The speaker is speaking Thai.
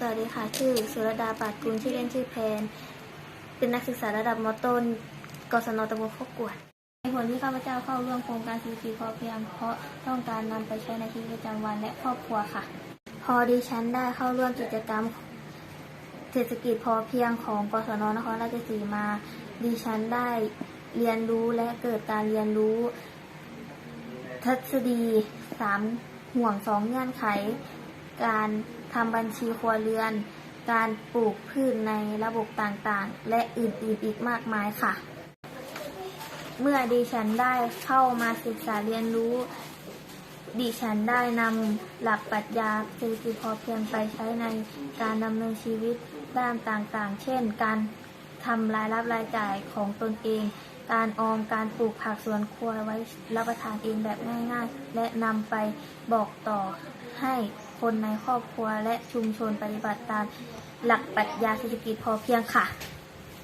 สวัสดีค่ะ ชื่อสุรดาปาดกุลชื่อเล่นชื่อแพน เป็นนักศึกษาระดับมต้นกศนตำบลโคกกวดในผลที่ข้าพเจ้าเข้าร่วมโครงการสีสีพอเพียง เพราะต้องการนำไปใช้ในชีวิตประจำวันและครอบครัวค่ะ พอดิฉันได้เข้าร่วมกิจกรรมเศรษฐกิจพอเพียงของกศนนครราชสีมา ดิฉันได้เรียนรู้และเกิดการเรียนรู้ ทฤษฎีสามห่วงสองเงื่อนไข การ ทำบัญชีครัวเรือน การปลูกพืชในระบบต่างๆ และอื่นๆอีกมากมายค่ะ เมื่อดิฉันได้เข้ามาศึกษาเรียนรู้ ดิฉันได้นำหลักปรัชญาเศรษฐกิจพอเพียงไปใช้ในการดำเนินชีวิตด้านต่างๆ เช่น การทำรายรับรายจ่ายของตนเอง การออม การปลูกผักสวนครัวไว้รับประทานเองแบบง่าย ๆ และนำไปบอกต่อ ให้คนในครอบครัวและชุมชนปฏิบัติตามหลักปรัชญาเศรษฐกิจพอเพียงค่ะ